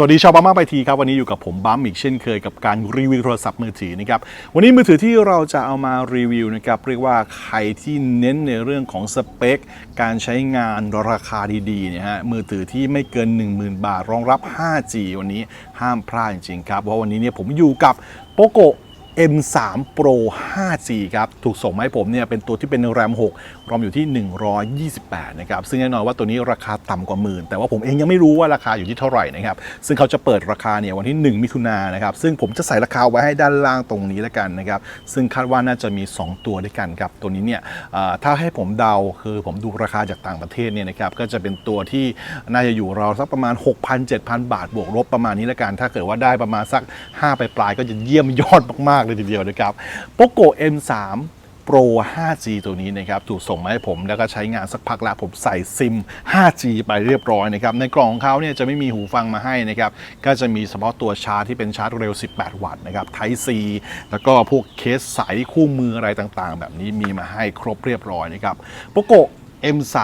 สวัสดีชาวบ้ามาไปทีครับ วันนี้อยู่กับผมบัมอีกเช่นเคยกับการรีวิวโทรศัพท์มือถือนะครับวันนี้มือถือที่เราจะเอามารีวิวนะครับเรียกว่าใครที่เน้นในเรื่องของสเปค การใช้งานราคาดีๆเนี่ยฮะมือถือที่ไม่เกิน 10,000 บาท รองรับ 5G วันนี้ห้ามพลาดจริงๆครับเพราะวันนี้เนี่ยผมอยู่กับโปโก M3 Pro 5G ครับถูกส่งมาให้ผมเนี่ยเป็นตัวที่เป็น RAM 6รอมอยู่ที่ 128 นะครับ ซึ่งแน่นอนว่าตัวนี้ราคาต่ำกว่าหมื่น แต่ว่าผมเองยังไม่รู้ว่าราคาอยู่ที่เท่าไหร่นะครับ ซึ่งเขาจะเปิดราคาเนี่ยวันที่ 1 มิถุนายนนะครับ ซึ่งผมจะใส่ราคาไว้ให้ด้านล่างตรงนี้แล้วกันนะครับ ซึ่งคาดว่าน่าจะมี 2 ตัวด้วยกันครับ ตัวนี้เนี่ยถ้าให้ผมเดาคือผมดูราคาจากต่างประเทศเนี่ยนะครับก็จะเป็นตัวที่น่าจะอยู่ราวสักประมาณ 6,000-7,000 บาทบวกลบประมาณนี้แล้วกัน ถ้าเกิดว่าได้ประมาณสัก5ปลายๆก็จะเยี่ยมยอดมากเลยทีเดียวนะครับ Poco M3 Pro 5G ตัวนี้นะครับถูกส่งมาให้ผมแล้วก็ใช้งานสักพักละผมใส่ซิม 5G ไปเรียบร้อยนะครับในกล่องของเขาเนี่ยจะไม่มีหูฟังมาให้นะครับก็จะมีเฉพาะตัวชาร์จที่เป็นชาร์จเร็ว 18 วัตต์นะครับ Type C แล้วก็พวกเคสใสคู่มืออะไรต่างๆ แบบนี้มีมาให้ครบเรียบร้อยนะครับ Poco M3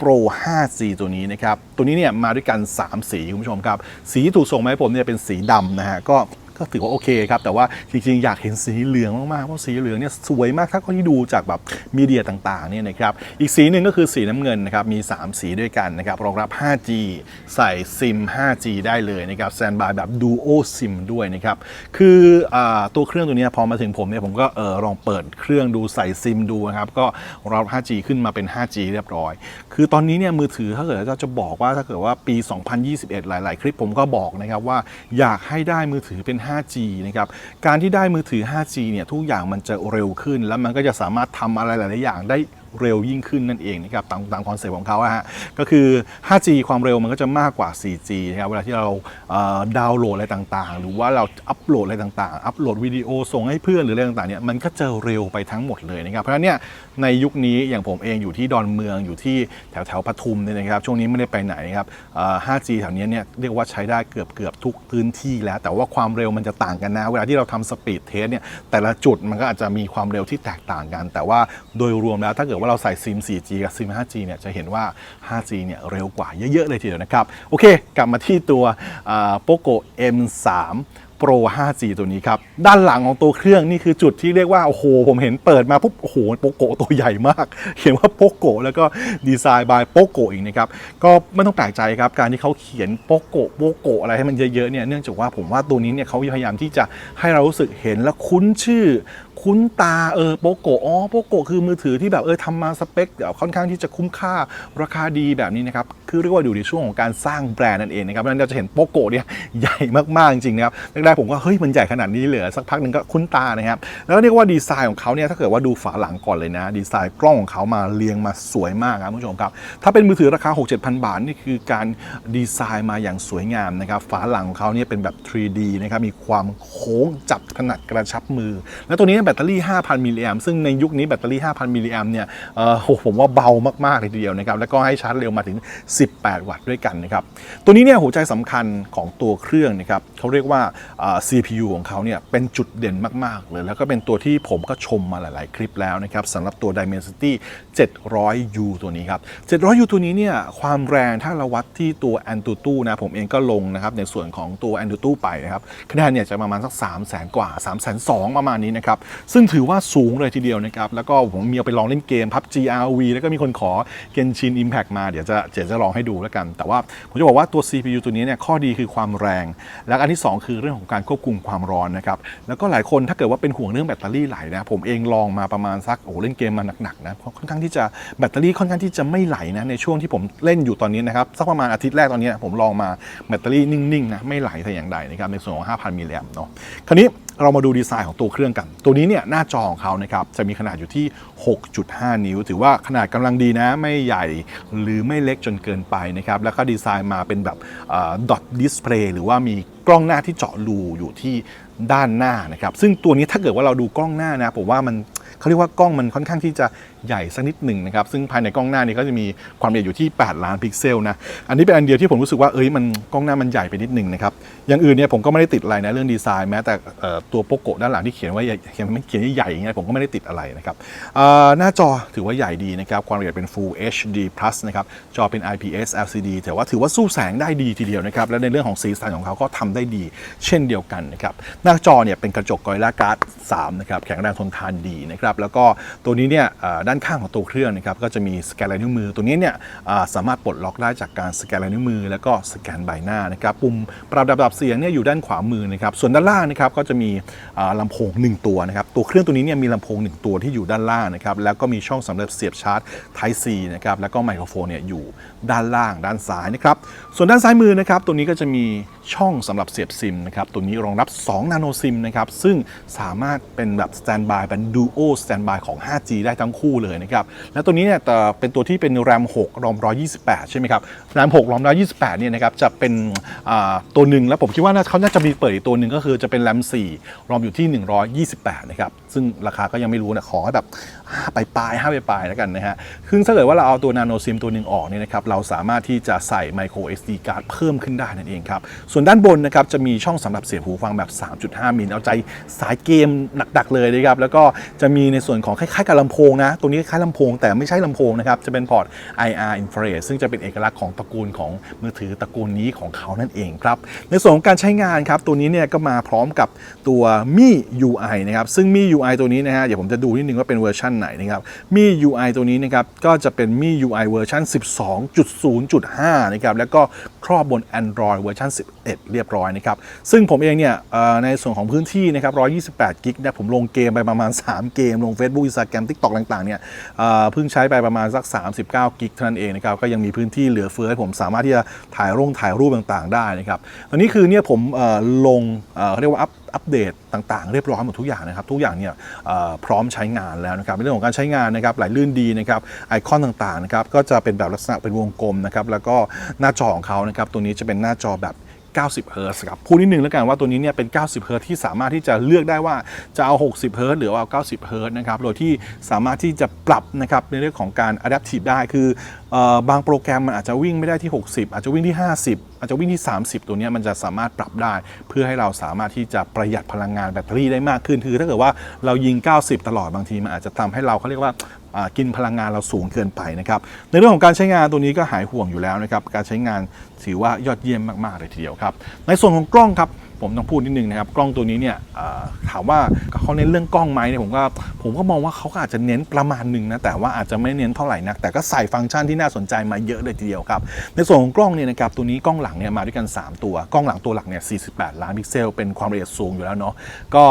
Pro 5G ตัวนี้นะครับตัวนี้เนี่ยมาด้วยกัน 3 สีคุณผู้ชมครับสีที่ถูกส่งมาให้ผมเนี่ยเป็นสีดำนะฮะก็ ก็ถือว่าโอเคครับ แต่ว่าจริงๆ อยากเห็นสีเหลืองมากๆ เพราะสีเหลืองเนี่ยสวยมากถ้าคนที่ดูจากแบบมีเดียต่างๆเนี่ยนะครับ อีกสีหนึ่งก็คือสีน้ำเงินนะครับ มี 3 สีด้วยกันนะครับ รองรับ 5G ใส่ซิม 5G ได้เลยนะครับแซนบายแบบ Duo SIM ด้วยนะครับ คืออตัวเครื่องตัวนี้พอมาถึงผมเนี่ยผมก็เออลองเปิดเครื่องดูใส่ซิมดูนะครับ ก็รองรับ 5G ขึ้นมาเป็น 5G เรียบร้อย คือตอนนี้เนี่ยมือถือถ้าเกิดเราจะบอกว่าถ้าเกิดว่าปี 2021 หลาย ๆ คลิปผมก็บอกนะครับว่าอยากให้ได้มือถือเป็น 5G นะครับการที่ได้มือถือ 5G เนี่ยทุกอย่างมันจะเร็วขึ้น แล้วมันก็จะสามารถทำอะไรหลาย ๆ อย่างได้ เร็วยิ่งขึ้นนั่นเองนะครับตามตามคอนเซ็ปต์ของเขาอะฮะก็คือ 5G ความเร็วมันก็จะมากกว่า 4G นะครับเวลาที่เราดาวน์โหลดอะไรต่างๆ หรือว่าเราอัปโหลดอะไรต่างๆ อัปโหลดวิดีโอส่งให้เพื่อนหรืออะไรต่างๆเนี่ยมันก็จะเร็วไปทั้งหมดเลยนะครับเพราะฉะนั้นเนี่ยในยุคนี้อย่างผมเองอยู่ที่ดอนเมืองอยู่ที่แถวแถวปทุมเนี่ยนะครับช่วงนี้ไม่ได้ไปไหนครับ 5G แถวนี้เนี่ยเรียกว่าใช้ได้เกือบเกือบทุกพื้นที่แล้ว แต่ว่าความเร็วมันจะต่างกันนะ เวลาที่เราทำสปีดเทสเนี่ยแต่ละจุดมันก็อาจจะมีความเร็วที่แตกต่างกัน แต่ว่าโดยรวมแล้วถ้าเกิดว่าเราใส่ซิม 4G กับซิม 5G เนี่ยจะเห็นว่า 5G เนี่ยเร็วกว่าเยอะ ๆ เลยทีเดียวนะครับ โอเค กลับมาที่ตัวโปโก M3 Pro 5G ตัวนี้ครับ ด้านหลังของตัวเครื่องนี่คือจุดที่เรียกว่า โอ้โห ผมเห็นเปิดมาปุ๊บ โอ้โห โปโกตัวใหญ่มาก เขียนว่าโปโกแล้วก็ดีไซน์บายโปโกอีกนะครับ ก็ไม่ต้องแปลกใจครับ การที่เขาเขียนโปโกโปโกอะไรให้มันเยอะๆเนี่ย เนื่องจากว่าผมว่าตัวนี้เนี่ยเขาพยายามที่จะให้เรารู้สึกเห็นและคุ้นชื่อ คุ้นตาเออโปโกอ๋อโปโกคือมือถือที่แบบเออทำมาสเปคแบบค่อนข้างที่จะคุ้มค่าราคาดีแบบนี้นะครับคือเรียกว่าอยู่ในช่วงของการสร้างแบรนด์นั่นเองนะครับเพราะฉะนั้นเราจะเห็นโปโกเนี่ยใหญ่มากๆจริงนะครับแรกๆผมก็เฮ้ยมันใหญ่ขนาดนี้เลยเหรอสักพักหนึ่งก็คุ้นตานะครับแล้วเรียกว่าดีไซน์ของเขาเนี่ยถ้าเกิดว่าดูฝาหลังก่อนเลยนะ ดีไซน์กล้องของเขามาเรียงมาสวยมากครับผู้ชมครับถ้าเป็นมือถือราคา 6 7 0 0 0 บาทนี่คือการดีไซน์มาอย่างสวยงามนะครับฝาหลังของเขาเนี่ยเป็นแบบ 3D นะครับมีความโค้งจับถนัดกระชับมือ แล้วตัวนี้แบตเตอรี่ 5,000 มิลลิแอมซึ่งในยุคนี้แบตเตอรี่ 5,000 มิลลิแอมเนี่ยเอ่อโหผมว่าเบามากๆเลยทีเดียวนะครับ แล้วก็ให้ชาร์จเร็วมาถึง 18 วัตต์ด้วยกันนะครับ ตัวนี้เนี่ยหัวใจสำคัญของตัวเครื่องนะครับเขาเรียกว่า CPU ของเขาเนี่ยเป็นจุดเด่นมากๆเลย แล้วก็เป็นตัวที่ผมก็ชมมาหลาย ๆ คลิปแล้วนะครับสำหรับตัว Dimensity 700U ตัวนี้ครับ 700U ตัวนี้เนี่ยความแรงถ้าเราวัดที่ตัว Antutu นะผมเองก็ลงนะครับในส่วนของตัว Antutu ไปนะครับคะแนนเนี่ยจะประมาณสัก 3 0 0 0 0 0 กว่า 3 2 0 0 0ประมาณนี้นะครับซึ่งถือว่าสูงเลยทีเดียวนะครับแล้วก็ผมมีเอาไปลองเล่นเกม PUBG RV แล้วก็มีคนขอ Genshin Impact มาเดี๋ยวจะเดี๋ยวจะลองให้ดูแล้วกัน แต่ว่าผมจะบอกว่าตัว CPU ตัวนี้เนี่ยข้อดีคือความแรง แล้วอันที่ 2 คือเรื่องของการควบคุมความร้อนนะครับแล้วก็หลายคนถ้าเกิดว่าเป็นห่วงเรื่องแบตเตอรี่ไหลนะผมเองลองมาประมาณสักโอ้เล่นเกมมาหนักๆนะเพราะค่อนข้างที่จะแบตเตอรี่ค่อนข้างที่จะไม่ไหลนะในช่วงที่ผมเล่นอยู่ตอนนี้นะครับสักประมาณอาทิตย์แรกตอนนี้ผมลองมาแบตเตอรี่นิ่งๆนะไม่ไหลแต่อย่างใดนะครับในส่วนของ 5,000มิลลิแอมป์เนาะคราวนี้เรามาดูดีไซน์ของตัวเครื่องกัน ตัวนี้เนี่ยหน้าจอของเขานะครับจะมีขนาดอยู่ที่ 6.5 นิ้ว ถือว่าขนาดกำลังดีนะ ไม่ใหญ่หรือไม่เล็กจนเกินไปนะครับแล้วก็ดีไซน์มาเป็นแบบดอทดิสเพลย์หรือว่ามีกล้องหน้าที่เจาะรูอยู่ที่ด้านหน้านะครับซึ่งตัวนี้ถ้าเกิดว่าเราดูกล้องหน้านะผมว่ามันเขาเรียกว่ากล้องมันค่อนข้างที่จะใหญ่สักนิดหนึ่งนะครับ ซึ่งภายในกล้องหน้านี้ก็จะมีความละเอียดอยู่ที่ 8 ล้านพิกเซลนะ อันนี้เป็นอันเดียวที่ผมรู้สึกว่า เอ้ย มันกล้องหน้ามันใหญ่ไปนิดหนึ่งนะครับ อย่างอื่นเนี่ยผมก็ไม่ได้ติดอะไรนะเรื่องดีไซน์แม้แต่ตัวโปโกด้านหลังที่เขียนว่าเขียนไม่เขียนใหญ่อย่างเงี้ยผมก็ไม่ได้ติดอะไรนะครับหน้าจอถือว่าใหญ่ดีนะครับ ความละเอียดเป็น Full HD Plus นะครับ จอเป็น IPS LCD แต่ว่าถือว่าสู้แสงได้ดีทีเดียวนะครับ และในเรื่องของสีสันของเขาก็ทำได้ดี เช่นเดียวกันนะครับ หน้าจอเนี่ยเป็นกระจก Gorilla Glass 3นะครับ แข็งแรงทนทานดีนะครับ แล้วก็ตัวนี้เนี่ยด้านข้างของตัวเครื่องนะครับก็จะมีสแกนลายนิ้วมือ ตัวนี้เนี่ยสามารถปลดล็อกได้จากการสแกนลายนิ้วมือ แล้วก็สแกนใบหน้านะครับปุ่มปรับระดับเสียงเนี่ยอยู่ด้านขวามือนะครับส่วนด้านล่างนะครับก็จะมีอ่าลำโพง 1 ตัวนะครับตัวเครื่องตัวนี้เนี่ยมีลำโพง 1 ตัวที่อยู่ด้านล่างนะครับแล้วก็มีช่องสำหรับเสียบชาร์จ Type C นะครับแล้วก็ไมโครโฟนเนี่ยอยู่ด้านล่างด้านซ้ายนะครับส่วนด้านซ้ายมือนะครับตัวนี้ก็จะมีช่องสำหรับเสียบซิมนะครับตัวนี้รองรับ 2 นาโนซิมนะครับซึ่งสามารถเป็นแบบสแตนบายเป็น Duo Standby ของ 5G ได้ทั้งคู่เลยนะครับ แล้วตัวนี้เนี่ยแต่เป็นตัวที่เป็น RAM 6 ROM 128 ใช่ไหมครับ RAM 6 ROM 128 เนี่ยนะครับจะเป็นตัวหนึ่งแล้วผมคิดว่าน่าเขาน่าจะมีเปิดอีกตัวหนึ่งก็คือจะเป็น RAM 4 ROM อยู่ที่ 128 นะครับ ซึ่งราคาก็ยังไม่รู้นะขอแบบไปปลาย5ไปปลายแล้วกันนะฮะคือถ้าเกิดว่าเราเอาตัวนาโนซิมตัวหนึ่งออกเนี่ยนะครับเราสามารถที่จะใส่ micro SD card เพิ่มขึ้นได้นั่นเองครับ ส่วนด้านบนนะครับจะมีช่องสำหรับเสียบหูฟังแบบ 3.5 มิลเอาใจสายเกมหนักๆเลยนะครับแล้วก็จะมีในส่วนของคล้ายๆกับลำโพงนะตัวนี้คล้ายลำโพงแต่ไม่ใช่ลำโพงนะครับ จะเป็นพอร์ต IR infrared ซึ่งจะเป็นเอกลักษณ์ของตระกูลของมือถือตระกูลนี้ของเขานั่นเองครับ ในส่วนของการใช้งานครับ ตัวนี้เนี่ยก็มาพร้อมกับตัว Mi UI นะครับ ซึ่ง Mi UI ตัวนี้นะฮะเดี๋ยวผมจะดูนิดนึงว่าเป็นเวอร์ชันไหนนะครับ Mi UI ตัวนี้นะครับก็จะเป็น Mi UI เวอร์ชัน12.0.5นะครับแล้วก็ครอบบน Android เวอร์ชัน11 เรียบร้อยนะครับ ซึ่งผมเองเนี่ยในส่วนของพื้นที่นะครับ 128 กิกเนี่ยผมลงเกมไปประมาณ 3 เกม ลง Facebook Instagram TikTok ต่างๆ เนี่ยเพิ่งใช้ไปประมาณสัก 39 กิกเท่านั้นเองนะครับ ก็ยังมีพื้นที่เหลือเฟือให้ผมสามารถที่จะถ่ายร่งถ่ายรูปต่างๆ ได้นะครับ อันนี้คือเนี่ยผมลงเอ่อเขาเรียกว่าอัพอัปเดตต่างๆ เรียบร้อยหมดทุกอย่างนะครับ ทุกอย่างเนี่ยพร้อมใช้งานแล้วนะครับในเรื่องของการใช้งานนะครับไหลลื่นดีนะครับไอคอนต่างๆนะครับก็จะเป็นแบบลักษณะเป็นวงกลมนะครับแล้วก็หน้าจอของเขานะครับตัวนี้จะเป็นหน้าจอแบบ 90 เฮิร์ตซ์ครับพูดนิดนึงแล้วกันว่าตัวนี้เนี่ยเป็น 90 เฮิร์ตซ์ที่สามารถที่จะเลือกได้ว่าจะเอา 60 เฮิร์ตซ์หรือเอา 90 เฮิร์ตซ์นะครับโดยที่สามารถที่จะปรับนะครับในเรื่องของการ adaptive ได้คือออบางโปรแกรมมันอาจจะวิ่งไม่ได้ที่ 60 อาจจะวิ่งที่ 50 อาจจะวิ่งที่ 30 ตัวนี้มันจะสามารถปรับได้ เพื่อให้เราสามารถที่จะประหยัดพลังงานแบตเตอรี่ได้มากขึ้นคือถ้าเกิดว่าเรายิง 90 ตลอดบางทีมันอาจจะทำให้เราเขาเรียกว่า กินพลังงานเราสูงเกินไปนะครับในเรื่องของการใช้งานตัวนี้ก็หายห่วงอยู่แล้วนะครับการใช้งานถือว่ายอดเยี่ยมมากๆเลยทีเดียวครับในส่วนของกล้องครับ ผมต้องพูดนิดนึงนะครับ กล้องตัวนี้เนี่ยถามว่าเขาเน้นเรื่องกล้องไหมเนี่ยผมก็ผมก็มองว่าเขาก็อาจจะเน้นประมาณหนึ่งนะแต่ว่าอาจจะไม่เน้นเท่าไหร่นักแต่ก็ใส่ฟังก์ชันที่น่าสนใจมาเยอะเลยทีเดียวครับ ในส่วนของกล้องเนี่ยนะครับตัวนี้กล้องหลังเนี่ยมาด้วยกัน 3 ตัว กล้องหลังตัวหลักเนี่ย 48 ล้านพิกเซล เป็นความละเอียดสูงอยู่แล้วเนาะก็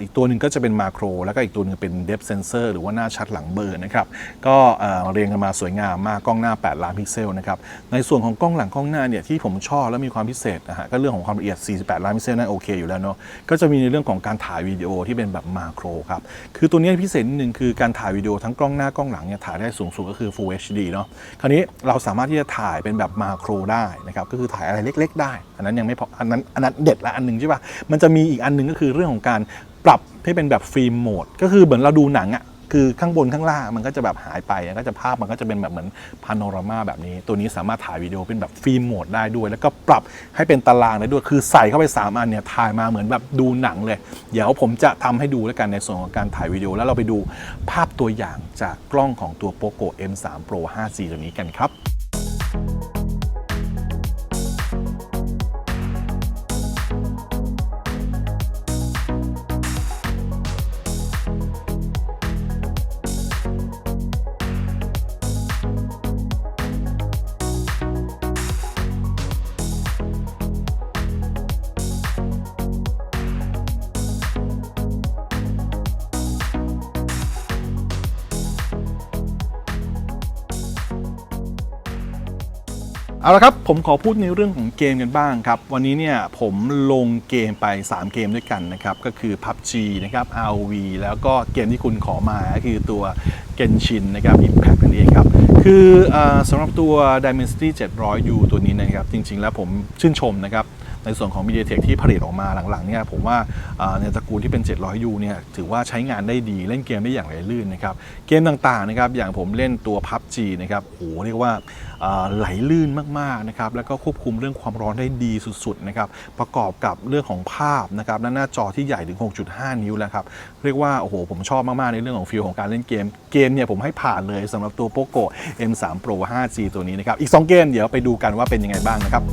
อีกตัวหนึ่งก็จะเป็นมาโคร แล้วก็อีกตัวหนึงเป็นเดฟเซนเซอร์หรือว่าหน้าชัดหลังเบอร์นะครับก็เอ่อเรียงกันมาสวยงามมากกล้องหน้า 8 ล้านพิกเซลนะครับในส่วนของกล้องหลังกล้องหน้าเนี่ยที่ผมชอบและมีความพิเศษนะฮะก็เรื่องของความละเอียด 48 ล้านพิกเซลนั่นโอเคอยู่แล้วเนาะก็จะมีในเรื่องของการถ่ายวิดีโอที่เป็นแบบมาโครครับคือตัวนี้พิเศษนิดนึงคือการถ่ายวิดีโอทั้งกล้องหน้ากล้องหลังเนี่ยถ่ายได้สูงสุดก็คือ Full HD เนาะคราวนี้เราสามารถที่จะถ่ายเป็นแบบมาโครได้นะครับก็คือถ่ายอะไรเล็ก ๆ ได้ อันนั้นยังไม่พออันนั้นอันนั้นเด็ดละอันหนึงใช่ป่ะมันจะมีอีกอันหนึงก็คือเรื่องของการปรับให้เป็นแบบฟิล์มโหมดก็คือเหมือนเราดูหนังอะ คือข้างบนข้างล่างมันก็จะแบบหายไปก็จะภาพมันก็จะเป็นแบบเหมือนพาโนรามาแบบนี้ ตัวนี้สามารถถ่ายวิดีโอเป็นแบบฟิล์มโหมดได้ด้วย แล้วก็ปรับให้เป็นตารางได้ด้วย คือใส่เข้าไป 3 อันเนี่ยถ่ายมาเหมือนแบบดูหนังเลย เดี๋ยวผมจะทำให้ดูแล้วกันในส่วนของการถ่ายวิดีโอ แล้วเราไปดูภาพตัวอย่างจากกล้องของตัว POCO M3 Pro 5G ตัวนี้กันครับ เอาละครับ ผมขอพูดในเรื่องของเกมกันบ้างครับ วันนี้เนี่ยผมลงเกมไป 3 เกมด้วยกันนะครับ ก็คือ PUBG นะครับ ROV แล้วก็เกมที่คุณขอมาก็คือตัว Genshin นะครับ Impact นั่นเองครับ คือเออสำหรับตัว Dimensity 700U ตัวนี้นะครับ จริงๆแล้วผมชื่นชมนะครับ ในส่วนของ MediaTek ที่ผลิตออกมาหลังๆเนี่ยผมว่าในตระกูลที่เป็น 700U เนี่ยถือว่าใช้งานได้ดีเล่นเกมได้อย่างไหลลื่นนะครับเกมต่างๆนะครับอย่างผมเล่นตัว PUBG นะครับโอ้โหเรียกว่าไหลลื่นมากๆนะครับแล้วก็ควบคุมเรื่องความร้อนได้ดีสุดๆนะครับประกอบกับเรื่องของภาพนะครับและหน้าจอที่ใหญ่ถึง 6.5 นิ้วแล้วครับเรียกว่าโอ้โหผมชอบมากๆในเรื่องของฟีลของการเล่นเกมเกมเนี่ยผมให้ผ่านเลยสำหรับตัว POCO M3 Pro 5G ตัวนี้นะครับอีก 2 เกมเดี๋ยวไปดูกันว่าเป็นยังไงบ้างนะครับ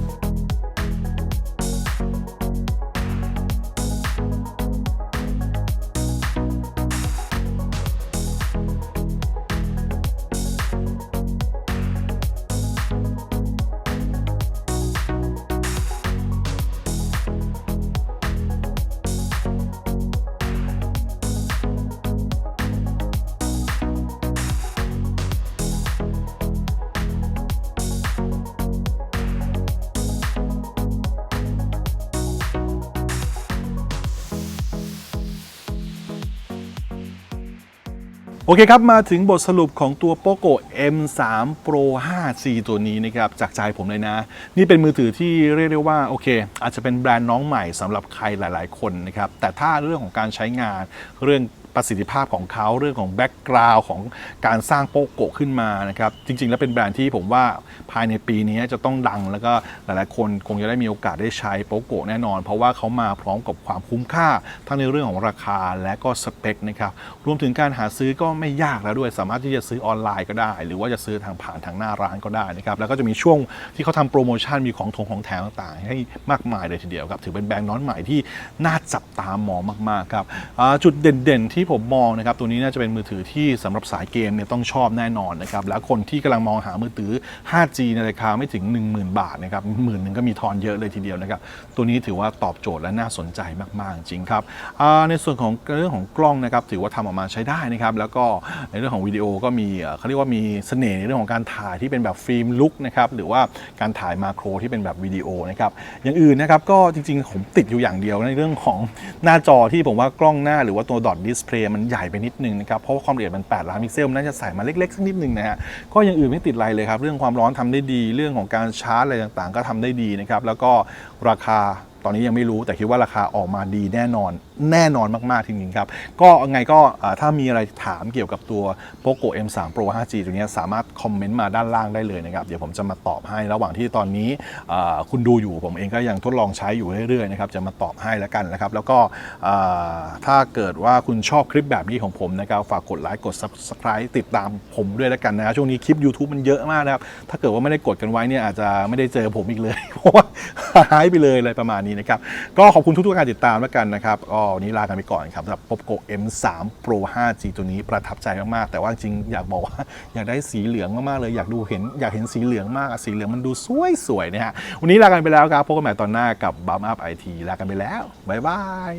โอเคครับ มาถึงบทสรุปของตัว POCO M3 Pro 5G ตัวนี้นะครับ จากใจผมเลยนะ นี่เป็นมือถือที่เรียกได้ว่า โอเค อาจจะเป็นแบรนด์น้องใหม่สำหรับใครหลาย ๆ คนนะครับ แต่ถ้าเรื่องของการใช้งานเรื่อง ประสิทธิภาพของเขาเรื่องของแบ็กกราวด์ของการสร้างโปโกะขึ้นมานะครับ จริง ๆ แล้วเป็นแบรนด์ที่ผมว่าภายในปีนี้จะต้องดังแล้วก็หลายๆคนคงจะได้มีโอกาสได้ใช้โปโกะแน่นอน เพราะว่าเขามาพร้อมกับความคุ้มค่า ทั้งในเรื่องของราคาและก็สเปคนะครับรวมถึงการหาซื้อก็ไม่ยากแล้วด้วย สามารถที่จะซื้อออนไลน์ก็ได้ หรือว่าจะซื้อทางผ่านทางหน้าร้านก็ได้นะครับแล้วก็จะมีช่วงที่เขาทำโปรโมชั่นมีของทงของแถมต่างๆ ให้มากมายเลยทีเดียวครับถือเป็นแบรนด์น้องใหม่ที่น่าจับตามองมากๆครับจุดเด่นๆที่ผมมองนะครับตัวนี้น่าจะเป็นมือถือที่สำหรับสายเกมเนี่ยต้องชอบแน่นอนนะครับแล้วคนที่กำลังมองหามือถือ 5G ในราคาไม่ถึง 10,000 บาทนะครับหมื่นหนึ่งก็มีทอนเยอะเลยทีเดียวนะครับตัวนี้ถือว่าตอบโจทย์และน่าสนใจมาก ๆ จริงครับในส่วนของเรื่องของกล้องนะครับถือว่าทำออกมาใช้ได้นะครับแล้วก็ในเรื่องของวิดีโอก็มีเขาเรียกว่ามีเสน่ห์ในเรื่องของการถ่ายที่เป็นแบบฟิล์มลุกนะครับหรือว่าการถ่ายมาโครที่เป็นแบบวิดีโอนะครับอย่างอื่นนะครับก็จริงๆผมติดอยู่อย่างเดียวในเรื่องของหน้าจอที่ผมว่ากล้องหน้าหรือว่าตัวดอทดิสเพย์มันใหญ่ไปนิดนึงนะครับเพราะว่าความละเอียดมัน8ล้านพิกเซลมันน่าจะใส่มาเล็กๆสักนิดนึงนะฮะก็ยังอื่นไม่ติดไรเลยครับเรื่องความร้อนทำได้ดีเรื่องของการชาร์จอะไรต่างๆ ก็ทำได้ดีนะครับแล้วก็ราคาตอนนี้ยังไม่รู้แต่คิดว่าราคาออกมาดีแน่นอนแน่นอนมาก ๆ จริง ๆ ครับ ก็ไงก็ถ้ามีอะไรถามเกี่ยวกับตัว POCO M3 Pro 5G ตัวนี้สามารถคอมเมนต์มาด้านล่างได้เลยนะครับ เดี๋ยวผมจะมาตอบให้ระหว่างที่ตอนนี้คุณดูอยู่ผมเองก็ยังทดลองใช้อยู่เรื่อย ๆ นะครับ จะมาตอบให้แล้วกันนะครับ แล้วก็ถ้าเกิดว่าคุณชอบคลิปแบบนี้ของผมนะครับ ฝากกดไลค์กด Subscribe ติดตามผมด้วยแล้วกันนะครับช่วงนี้คลิป YouTube มันเยอะมากนะครับถ้าเกิดว่าไม่ได้กดกันไว้เนี่ยอาจจะไม่ได้เจอผมอีกเลยเพราะว่าหายไปเลยอะไรประมาณนี้นะครับก็ขอบคุณทุกๆการติดตามแล้วกันนะครับก็วันี้ลากันไปก่อนครับสำหรับ Popgo M3 Pro 5G ตัวนี้ประทับใจมากๆ แต่ว่าจริงอยากบอกว่า อยากได้สีเหลืองมากๆเลยอยากดูเห็นอยากเห็นสีเหลืองมากสีเหลืองมันดูสวยๆนะฮะวันนี้ลากันไปแล้วครับพบกันใหม่ตอนหน้ากับบัมอัพไอทีลากันไปแล้วบ๊ายบาย